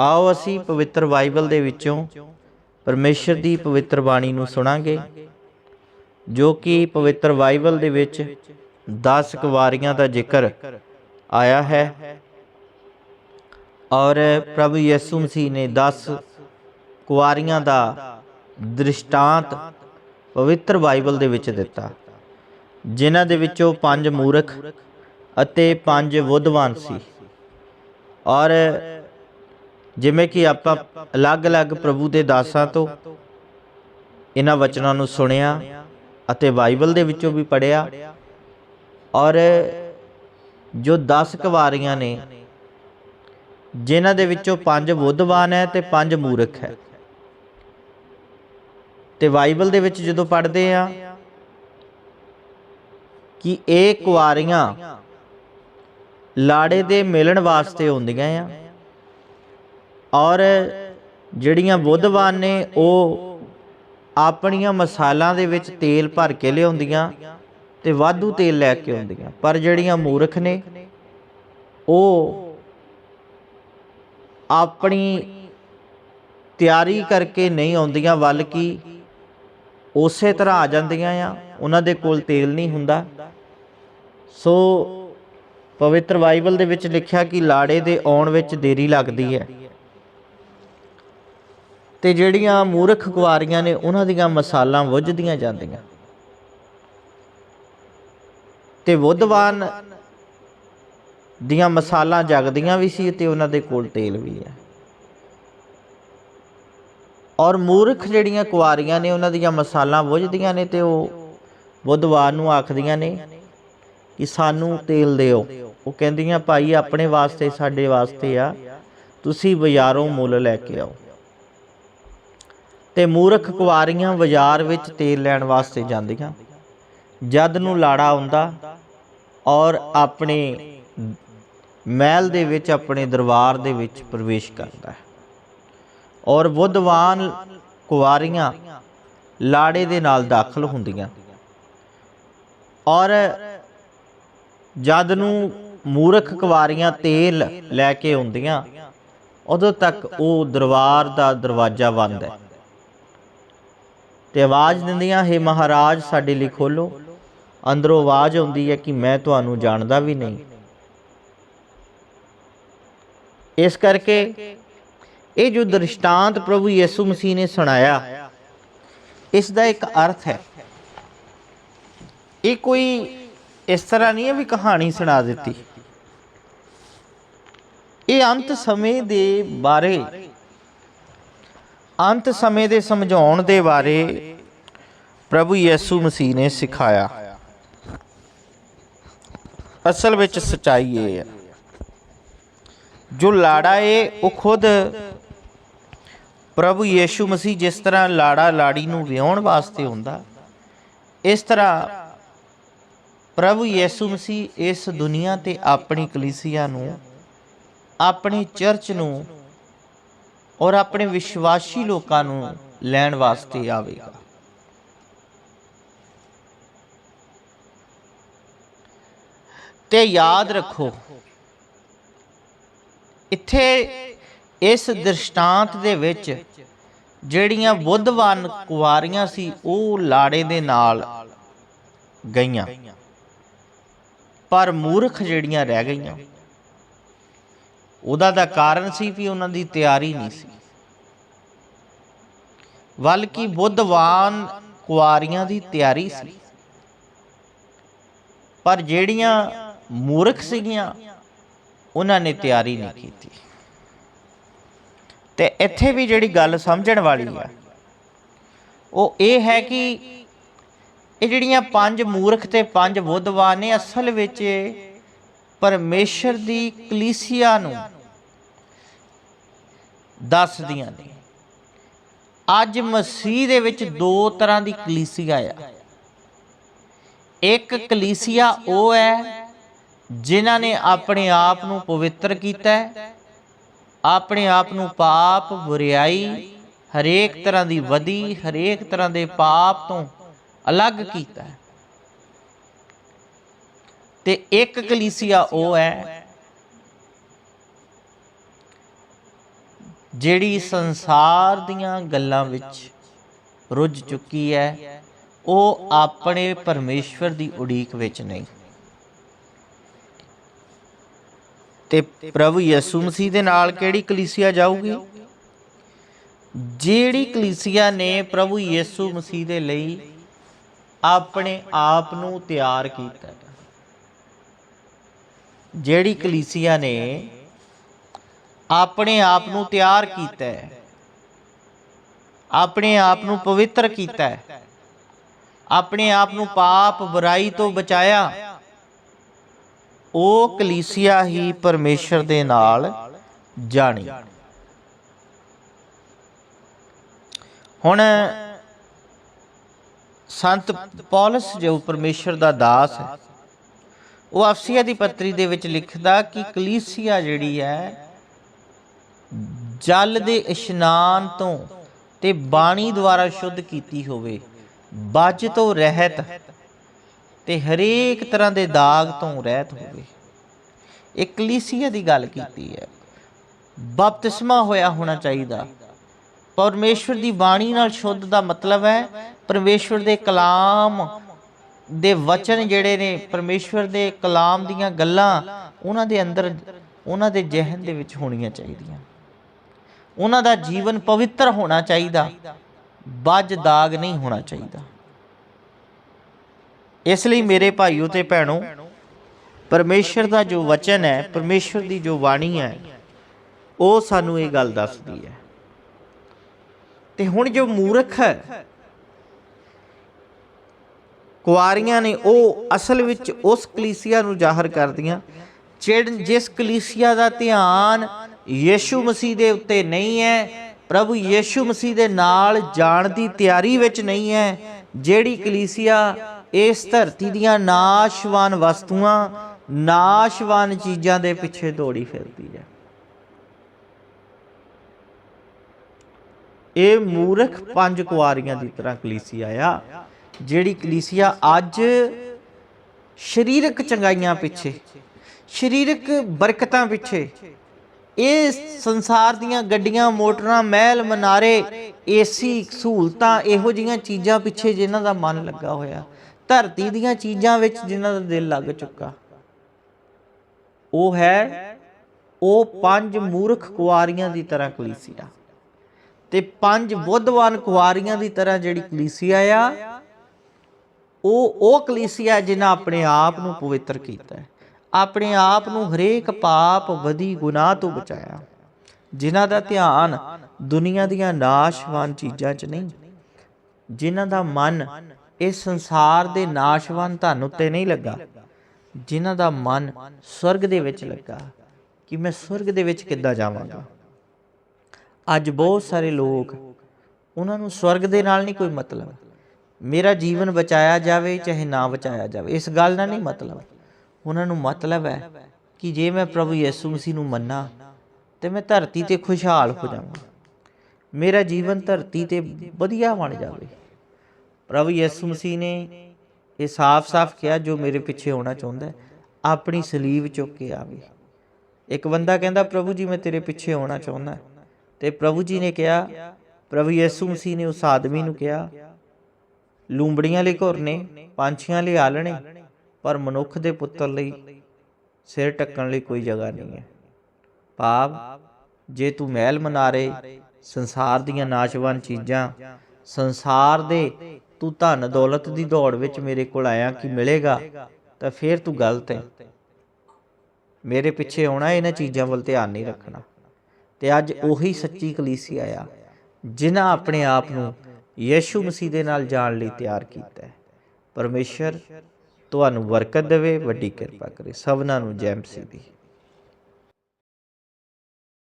ਆਓ ਅਸੀਂ ਪਵਿੱਤਰ ਬਾਈਬਲ ਦੇ ਵਿੱਚੋਂ ਪਰਮੇਸ਼ਰ ਦੀ ਪਵਿੱਤਰ ਬਾਣੀ ਨੂੰ ਸੁਣਾਂਗੇ, ਜੋ ਕਿ ਪਵਿੱਤਰ ਬਾਈਬਲ ਦੇ ਵਿੱਚ 10 ਕੁਵਾਰੀਆਂ ਦਾ ਜ਼ਿਕਰ ਆਇਆ ਹੈ। ਔਰ ਪ੍ਰਭੂ ਯਿਸੂ ਮਸੀਹ ਨੇ 10 ਕੁਵਾਰੀਆਂ ਦਾ ਦ੍ਰਿਸ਼ਟਾਂਤ ਪਵਿੱਤਰ ਬਾਈਬਲ ਦੇ ਵਿੱਚ ਦਿੱਤਾ, ਜਿਨ੍ਹਾਂ ਦੇ ਵਿੱਚੋਂ ਪੰਜ ਮੂਰਖ ਅਤੇ ਪੰਜ ਬੁੱਧਵਾਨ ਸੀ। ਔਰ ਜਿਵੇਂ ਕਿ ਆਪਾਂ ਅਲੱਗ-ਅਲੱਗ ਪ੍ਰਭੂ ਦੇ ਦਾਸਾਂ ਤੋਂ ਇਹਨਾਂ ਵਚਨਾਂ ਨੂੰ ਸੁਣਿਆ ਅਤੇ ਬਾਈਬਲ ਦੇ ਵਿੱਚੋਂ ਵੀ ਪੜਿਆ ਔਰ ਜੋ 10 ਕੁਵਾਰੀਆਂ ਨੇ, ਜਿਨ੍ਹਾਂ ਦੇ ਵਿੱਚੋਂ ਪੰਜ ਬੁੱਧਵਾਨ ਹੈ ਤੇ ਪੰਜ ਮੂਰਖ ਹੈ। ਤੇ ਬਾਈਬਲ ਦੇ ਵਿੱਚ ਜਦੋਂ ਪੜ੍ਹਦੇ ਆ ਕਿ ਇਹ ਕੁਆਰੀਆਂ ਲਾੜੇ ਦੇ ਮਿਲਣ ਵਾਸਤੇ ਹੁੰਦੀਆਂ ਆ ਔਰ ਜਿਹੜੀਆਂ ਬੁੱਧਵਾਨ ਨੇ, ਉਹ ਆਪਣੀਆਂ ਮਸਾਲਾਂ ਦੇ ਵਿੱਚ ਤੇਲ ਭਰ ਕੇ ਲਿਆਉਂਦੀਆਂ ਤੇ ਵਾਧੂ ਤੇਲ ਲੈ ਕੇ ਆਉਂਦੀਆਂ। ਪਰ ਜਿਹੜੀਆਂ ਮੂਰਖ ਨੇ, ਉਹ ਆਪਣੀ ਤਿਆਰੀ ਕਰਕੇ ਨਹੀਂ ਆਉਂਦੀਆਂ, ਬਲਕਿ ਉਸੇ ਤਰ੍ਹਾਂ ਆ ਜਾਂਦੀਆਂ ਆ, ਉਹਨਾਂ ਦੇ ਕੋਲ ਤੇਲ ਨਹੀਂ ਹੁੰਦਾ। ਸੋ ਪਵਿੱਤਰ ਬਾਈਬਲ ਦੇ ਵਿੱਚ ਲਿਖਿਆ ਕਿ ਲਾੜੇ ਦੇ ਆਉਣ ਵਿੱਚ ਦੇਰੀ ਲੱਗਦੀ ਹੈ। ਤੇ ਜਿਹੜੀਆਂ ਮੂਰਖ ਕੁਆਰੀਆਂ ਨੇ ਉਹਨਾਂ ਦੀਆਂ ਮਸਾਲਾਂ ਬੁੱਝਦੀਆਂ ਜਾਂਦੀਆਂ। ਤੇ ਬੁੱਧਵਾਨ ਦੀਆਂ ਮਸਾਲਾਂ ਜਗਦੀਆਂ ਵੀ ਸੀ ਤੇ ਉਹਨਾਂ ਦੇ ਕੋਲ ਤੇਲ ਵੀ ਹੈ। ਔਰ ਮੂਰਖ ਜਿਹੜੀਆਂ ਕੁਆਰੀਆਂ ਨੇ ਉਹਨਾਂ ਦੀਆਂ ਮਸਾਲਾਂ ਬੁੱਝਦੀਆਂ ਨੇ ਤੇ ਉਹ ਬੁੱਧਵਾਨ ਨੂੰ ਆਖਦੀਆਂ ਨੇ ਕਿ ਸਾਨੂੰ ਤੇਲ ਦਿਓ। ਉਹ ਕਹਿੰਦੀਆਂ, ਭਾਈ, ਆਪਣੇ ਵਾਸਤੇ ਸਾਡੇ ਵਾਸਤੇ ਆ। ਤੁਸੀਂ ਬਾਜ਼ਾਰੋਂ ਮੁੱਲ ਲੈ ਕੇ ਆਓ। ਤੇ ਮੂਰਖ ਕੁਆਰੀਆਂ ਬਾਜ਼ਾਰ ਵਿੱਚ ਤੇਲ ਲੈਣ ਵਾਸਤੇ ਜਾਂਦੀਆਂ। ਜਦ ਨੂੰ ਲਾੜਾ ਆਉਂਦਾ ਔਰ ਆਪਣੇ ਮਹਿਲ ਦੇ ਵਿੱਚ, ਆਪਣੇ ਦਰਬਾਰ ਦੇ ਵਿੱਚ ਪ੍ਰਵੇਸ਼ ਕਰਦਾ ਹੈ। ਔਰ ਬੁੱਧਵਾਨ ਕੁਵਾਰੀਆਂ ਲਾੜੇ ਦੇ ਨਾਲ ਦਾਖਲ ਹੁੰਦੀਆਂ। ਔਰ ਜਦ ਨੂੰ ਮੂਰਖ ਕੁਵਾਰੀਆਂ ਤੇਲ ਲੈ ਕੇ ਆਉਂਦੀਆਂ, ਉਦੋਂ ਤੱਕ ਉਹ ਦਰਬਾਰ ਦਾ ਦਰਵਾਜ਼ਾ ਬੰਦ ਹੈ। ਤੇ ਆਵਾਜ਼ ਦਿੰਦੀਆਂ, ਹੈ ਮਹਾਰਾਜ, ਸਾਡੇ ਲਈ ਖੋਲੋ ਅੰਦਰੋਂ ਆਵਾਜ਼ ਆਉਂਦੀ ਹੈ ਕਿ ਮੈਂ ਤੁਹਾਨੂੰ ਜਾਣਦਾ ਵੀ ਨਹੀਂ। ਇਸ ਕਰਕੇ ਇਹ ਜੋ ਦ੍ਰਿਸ਼ਟਾਂਤ ਪ੍ਰਭੂ ਯਿਸੂ ਮਸੀਹ ਨੇ ਸੁਣਾਇਆ, ਇਸ ਦਾ ਇੱਕ ਅਰਥ ਹੈ। ਇਹ ਕੋਈ ਇਸ ਤਰ੍ਹਾਂ ਨਹੀਂ ਹੈ ਵੀ ਕਹਾਣੀ ਸੁਣਾ ਦਿੱਤੀ। ਇਹ ਅੰਤ ਸਮੇਂ ਦੇ ਬਾਰੇ ਅੰਤ ਸਮੇਂ ਦੇ ਸਮਝਾਉਣ ਦੇ ਬਾਰੇ ਪ੍ਰਭੂ ਯਿਸੂ ਮਸੀਹ ਨੇ ਸਿਖਾਇਆ। ਅਸਲ ਵਿੱਚ ਸਚਾਈ ਇਹ ਹੈ। ਜੋ ਲਾੜਾ ਏ, ਉਹ ਖੁਦ ਪ੍ਰਭੂ ਯੀਸ਼ੂ ਮਸੀਹ ਜਿਸ ਤਰ੍ਹਾਂ ਲਾੜਾ ਲਾੜੀ ਨੂੰ ਵਿਆਹਣ ਵਾਸਤੇ ਹੁੰਦਾ, ਇਸ ਤਰ੍ਹਾਂ ਪ੍ਰਭੂ ਯੀਸ਼ੂ ਮਸੀਹ ਇਸ ਦੁਨੀਆ ਤੇ ਆਪਣੀ ਕਲੀਸਿਆ ਨੂੰ, ਆਪਣੀ ਚਰਚ ਨੂੰ ਔਰ ਆਪਣੇ ਵਿਸ਼ਵਾਸੀ ਲੋਕਾਂ ਨੂੰ ਲੈਣ ਵਾਸਤੇ ਆਵੇਗਾ। ਤੇ ਯਾਦ ਰੱਖੋ, ਇੱਥੇ ਇਸ ਦ੍ਰਿਸ਼ਟਾਂਤ ਦੇ ਵਿੱਚ ਜਿਹੜੀਆਂ ਬੁੱਧਵਾਨ ਕੁਵਾਰੀਆਂ ਸੀ, ਉਹ ਲਾੜੇ ਦੇ ਨਾਲ ਗਈਆਂ। ਪਰ ਮੂਰਖ ਜਿਹੜੀਆਂ ਰਹਿ ਗਈਆਂ ਉਹਦਾ ਦਾ ਕਾਰਨ ਸੀ ਵੀ ਉਹਨਾਂ ਦੀ ਤਿਆਰੀ ਨਹੀਂ ਸੀ। ਬਲਕਿ ਬੁੱਧਵਾਨ ਕੁਆਰੀਆਂ ਦੀ ਤਿਆਰੀ ਸੀ। ਪਰ ਜਿਹੜੀਆਂ ਮੂਰਖ ਸੀਗੀਆਂ, ਉਹਨਾਂ ਨੇ ਤਿਆਰੀ ਨਹੀਂ ਕੀਤੀ। ਤੇ ਇੱਥੇ ਵੀ ਜਿਹੜੀ ਗੱਲ ਸਮਝਣ ਵਾਲੀ ਹੈ ਉਹ ਇਹ ਹੈ ਕਿ ਇਹ ਜਿਹੜੀਆਂ ਪੰਜ ਮੂਰਖ ਤੇ ਪੰਜ ਬੁੱਧਵਾਨ ਨੇ, ਅਸਲ ਵਿੱਚ ਪਰਮੇਸ਼ਰ ਦੀ ਕਲੀਸਿਆ ਨੂੰ ਦੱਸਦੀਆਂ ਨੇ। ਅੱਜ ਮਸੀਹ ਦੇ ਵਿੱਚ ਦੋ ਤਰ੍ਹਾਂ ਦੀ ਕਲੀਸਿਆ ਆ। ਇੱਕ ਕਲੀਸਿਆ ਉਹ ਹੈ ਜਿਨ੍ਹਾਂ ਨੇ ਆਪਣੇ ਆਪ ਨੂੰ ਪਵਿੱਤਰ ਕੀਤਾ ਹੈ, ਆਪਣੇ ਆਪ ਨੂੰ ਪਾਪ, ਬੁਰੀਾਈ, ਹਰੇਕ ਤਰ੍ਹਾਂ ਦੀ ਵਦੀ ਹਰੇਕ ਤਰ੍ਹਾਂ ਦੇ ਪਾਪ ਤੋਂ ਅਲੱਗ ਕੀਤਾ ਹੈ। ਤੇ ਇੱਕ ਕਲੀਸਿਆ ਉਹ ਹੈ ਜਿਹੜੀ ਸੰਸਾਰ ਦੀਆਂ ਗੱਲਾਂ ਵਿੱਚ ਰੁੱਝ ਚੁੱਕੀ ਹੈ ਉਹ ਆਪਣੇ ਪਰਮੇਸ਼ਵਰ ਦੀ ਉਡੀਕ ਵਿੱਚ ਨਹੀਂ। ਤੇ ਪ੍ਰਭੂ ਯਿਸੂ ਮਸੀਹ ਦੇ ਨਾਲ ਕਿਹੜੀ ਕਲੀਸਿਆ ਜਾਊਗੀ? ਜਿਹੜੀ ਕਲੀਸਿਆ ਨੇ ਪ੍ਰਭੂ ਯਿਸੂ ਮਸੀਹ ਦੇ ਲਈ ਆਪਣੇ ਆਪ ਨੂੰ ਤਿਆਰ ਕੀਤਾ ਹੈ। ਜਿਹੜੀ ਕਲੀਸਿਆ ਨੇ ਆਪਣੇ ਆਪ ਨੂੰ ਤਿਆਰ ਕੀਤਾ ਹੈ, ਆਪਣੇ ਆਪ ਨੂੰ ਪਵਿੱਤਰ ਕੀਤਾ ਹੈ, ਆਪਣੇ ਆਪ ਨੂੰ ਪਾਪ ਬੁਰਾਈ ਤੋਂ ਬਚਾਇਆ, ਉਹ ਕਲੀਸਿਆ ਹੀ ਪਰਮੇਸ਼ਰ ਦੇ ਨਾਲ ਜਾਣੀ। ਹੁਣ ਸੰਤ ਪੌਲਸ ਜੋ ਪਰਮੇਸ਼ਰ ਦਾ ਦਾਸ ਹੈ ਉਹ ਅਫਸੀਆ ਦੀ ਪੱਤਰੀ ਦੇ ਵਿੱਚ ਲਿਖਦਾ ਕਿ ਕਲੀਸੀਆ ਜਿਹੜੀ ਹੈ, ਜਲ ਦੇ ਇਸ਼ਨਾਨ ਤੋਂ ਤੇ ਬਾਣੀ ਦੁਆਰਾ ਸ਼ੁੱਧ ਕੀਤੀ ਹੋਵੇ ਬੱਜ ਤੋਂ ਰਹਿਤ ਤੇ ਹਰੇਕ ਤਰ੍ਹਾਂ ਦੇ ਦਾਗ ਤੋਂ ਰਹਿਤ ਹੋਵੇ। ਇਹ ਕਲੀਸੀਆ ਦੀ ਗੱਲ ਕੀਤੀ ਹੈ। ਬਪਤਿਸਮਾ ਹੋਇਆ ਹੋਣਾ ਚਾਹੀਦਾ। ਪਰਮੇਸ਼ਵਰ ਦੀ ਬਾਣੀ ਨਾਲ ਸ਼ੁੱਧ ਦਾ ਮਤਲਬ ਹੈ, ਪਰਮੇਸ਼ਵਰ ਦੇ ਕਲਾਮ ਦੇ ਵਚਨ ਜਿਹੜੇ ਨੇ, ਪਰਮੇਸ਼ਵਰ ਦੇ ਕਲਾਮ ਦੀਆਂ ਗੱਲਾਂ ਉਹਨਾਂ ਦੇ ਅੰਦਰ, ਉਹਨਾਂ ਦੇ ਜ਼ਿਹਨ ਦੇ ਵਿੱਚ ਹੋਣੀਆਂ ਚਾਹੀਦੀਆਂ। ਉਹਨਾਂ ਦਾ ਜੀਵਨ ਪਵਿੱਤਰ ਹੋਣਾ ਚਾਹੀਦਾ ਬੱਜ ਦਾਗ ਨਹੀਂ ਹੋਣਾ ਚਾਹੀਦਾ। ਇਸ ਲਈ ਮੇਰੇ ਭਾਈਓ ਤੇ ਭੈਣੋ ਪਰਮੇਸ਼ਰ ਦਾ ਜੋ ਵਚਨ ਹੈ ਪਰਮੇਸ਼ਰ ਦੀ ਜੋ ਬਾਣੀ ਹੈ, ਉਹ ਸਾਨੂੰ ਇਹ ਗੱਲ ਦੱਸਦੀ ਹੈ। ਤੇ ਹੁਣ ਜੋ ਮੂਰਖ ਹੈ ਕੁਆਰੀਆਂ ਨੇ ਉਹ ਅਸਲ ਵਿੱਚ ਉਸ ਕਲੀਸਿਆ ਨੂੰ ਜ਼ਾਹਰ ਕਰਦੀਆਂ ਜਿਸ ਕਲੀਸਿਆ ਦਾ ਧਿਆਨ ਯੀਸ਼ੂ ਮਸੀਹ ਦੇ ਉੱਤੇ ਨਹੀਂ ਹੈ, ਪ੍ਰਭੂ ਯੀਸ਼ੂ ਮਸੀਹ ਦੇ ਨਾਲ ਜਾਣ ਦੀ ਤਿਆਰੀ ਵਿੱਚ ਨਹੀਂ ਹੈ, ਜਿਹੜੀ ਕਲੀਸਿਆ ਇਸ ਧਰਤੀ ਦੀਆਂ ਨਾਸ਼ਵਾਨ ਵਸਤੂਆਂ, ਨਾਸ਼ਵਾਨ ਚੀਜ਼ਾਂ ਦੇ ਪਿੱਛੇ ਦੌੜੀ ਫਿਰਦੀ ਹੈ। ਇਹ ਮੂਰਖ ਪੰਜ ਕੁਆਰੀਆਂ ਦੀ ਤਰ੍ਹਾਂ ਕਲੀਸਿਆ ਆ ਜਿਹੜੀ ਕਲੀਸਿਆ ਅੱਜ ਸਰੀਰਕ ਚੰਗਾਈਆਂ ਪਿੱਛੇ, ਸਰੀਰਕ ਬਰਕਤਾਂ ਪਿੱਛੇ, ਇਹ ਸੰਸਾਰ ਦੀਆਂ ਗੱਡੀਆਂ, ਮੋਟਰਾਂ, ਮਹਿਲ, ਮਨਾਰੇ ਏਸੀ ਸਹੂਲਤਾਂ, ਇਹੋ ਜੀਆਂ ਚੀਜ਼ਾਂ ਪਿੱਛੇ ਜਿਨ੍ਹਾਂ ਦਾ ਮਨ ਲੱਗਾ ਹੋਇਆ, ਧਰਤੀ ਦੀਆਂ ਚੀਜ਼ਾਂ ਵਿੱਚ ਜਿਨ੍ਹਾਂ ਦਾ ਦਿਲ ਲੱਗ ਚੁੱਕਾ। ਉਹ ਹੈ, ਉਹ ਪੰਜ ਮੂਰਖ ਕੁਆਰੀਆਂ ਦੀ ਤਰ੍ਹਾਂ ਕਲੀਸਿਆ। ਤੇ ਪੰਜ ਬੁੱਧਵਾਨ ਕੁਆਰੀਆਂ ਦੀ ਤਰ੍ਹਾਂ ਜਿਹੜੀ ਕਲੀਸੀਆ ਆ ਉਹ ਉਹ ਕਲੀਸਿਆ ਜਿਨ੍ਹਾਂ ਆਪਣੇ ਆਪ ਨੂੰ ਪਵਿੱਤਰ ਕੀਤਾ ਹੈ, ਆਪਣੇ ਆਪ ਨੂੰ ਹਰੇਕ ਪਾਪ ਵਧੀ ਗੁਨਾਹ ਤੋਂ ਬਚਾਇਆ। ਜਿਨ੍ਹਾਂ ਦਾ ਧਿਆਨ ਦੁਨੀਆ ਦੀਆਂ ਨਾਸ਼ਵਾਨ ਚੀਜ਼ਾਂ 'ਚ ਨਹੀਂ, ਜਿਨ੍ਹਾਂ ਦਾ ਮਨ ਇਸ ਸੰਸਾਰ ਦੇ ਨਾਸ਼ਵਾਨ ਧਨ ਉੱਤੇ ਨਹੀਂ ਲੱਗਾ, ਜਿਨ੍ਹਾਂ ਦਾ ਮਨ ਸਵਰਗ ਦੇ ਵਿੱਚ ਲੱਗਾ ਕਿ ਮੈਂ ਸਵਰਗ ਦੇ ਵਿੱਚ ਕਿੱਦਾਂ ਜਾਵਾਂਗਾ। ਅੱਜ ਬਹੁਤ ਸਾਰੇ ਲੋਕ ਉਹਨਾਂ ਨੂੰ ਸਵਰਗ ਦੇ ਨਾਲ ਨਹੀਂ ਕੋਈ ਮਤਲਬ। ਮੇਰਾ ਜੀਵਨ ਬਚਾਇਆ ਜਾਵੇ ਚਾਹੇ ਨਾ ਬਚਾਇਆ ਜਾਵੇ। ਇਸ ਗੱਲ ਨਾਲ ਨਹੀਂ ਮਤਲਬ। ਉਹਨਾਂ ਨੂੰ ਮਤਲਬ ਹੈ ਕਿ ਜੇ ਮੈਂ ਪ੍ਰਭੂ ਯਿਸੂ ਮਸੀਹ ਨੂੰ ਮੰਨਾਂ ਤੇ ਮੈਂ ਧਰਤੀ ਤੇ ਖੁਸ਼ਹਾਲ ਹੋ ਜਾਵਾਂ। ਮੇਰਾ ਜੀਵਨ ਧਰਤੀ ਤੇ ਵਧੀਆ ਬਣ ਜਾਵੇ। ਪ੍ਰਭੂ ਯਿਸੂ ਮਸੀਹ ਨੇ ਇਹ ਸਾਫ਼-ਸਾਫ਼ ਕਿਹਾ ਜੋ ਮੇਰੇ ਪਿੱਛੇ ਹੋਣਾ ਚਾਹੁੰਦਾ ਹੈ, ਆਪਣੀ ਸਲੀਬ ਚੁੱਕ ਕੇ ਆਵੇ। ਇੱਕ ਬੰਦਾ ਕਹਿੰਦਾ ਪ੍ਰਭੂ ਜੀ ਮੈਂ ਤੇਰੇ ਪਿੱਛੇ ਹੋਣਾ ਚਾਹੁੰਦਾ। ਤੇ ਪ੍ਰਭੂ ਜੀ ਨੇ ਕਿਹਾ ਪ੍ਰਭੂ ਯਿਸੂ ਮਸੀਹ ਨੇ ਉਸ ਆਦਮੀ ਨੂੰ ਕਿਹਾ ਲੂੰਬੜੀਆਂ ਲਈ ਘੁਰਨੇ, ਪੰਛੀਆਂ ਲਈ ਆਲਣੇ ਪਰ ਮਨੁੱਖ ਦੇ ਪੁੱਤਰ ਲਈ ਸਿਰ ਟੱਕਣ ਲਈ ਕੋਈ ਜਗ੍ਹਾ ਨਹੀਂ ਹੈ। ਭਾਵ ਜੇ ਤੂੰ ਮਹਿਲ ਮਨਾਰੇ, ਸੰਸਾਰ ਦੀਆਂ ਨਾਸ਼ਵਾਨ ਚੀਜ਼ਾਂ, ਸੰਸਾਰ ਦੇ ਤੂੰ ਧਨ ਦੌਲਤ ਦੀ ਦੌੜ ਵਿੱਚ ਮੇਰੇ ਕੋਲ ਆਇਆ ਕਿ ਮਿਲੇਗਾ, ਤਾਂ ਫਿਰ ਤੂੰ ਗਲਤ ਹੈ। ਮੇਰੇ ਪਿੱਛੇ ਆਉਣਾ, ਇਹਨਾਂ ਚੀਜ਼ਾਂ ਵੱਲ ਧਿਆਨ ਨਹੀਂ ਰੱਖਣਾ। ਤੇ ਅੱਜ ਉਹੀ ਸੱਚੀ ਕਲੀਸਿਆ ਆ, ਜਿਨ੍ਹਾਂ ਆਪਣੇ ਆਪ ਨੂੰ ਯੀਸ਼ੂ ਮਸੀਹ ਦੇ ਨਾਲ ਜਾਣ ਲਈ ਤਿਆਰ ਕੀਤਾ ਹੈ। ਪਰਮੇਸ਼ਰ ਤੁਹਾਨੂੰ ਬਰਕਤ ਦੇਵੇ, ਵੱਡੀ ਕਿਰਪਾ ਕਰੇ। ਸਭਨਾਂ ਨੂੰ ਜੈ ਮਸੀਹ ਦੀ।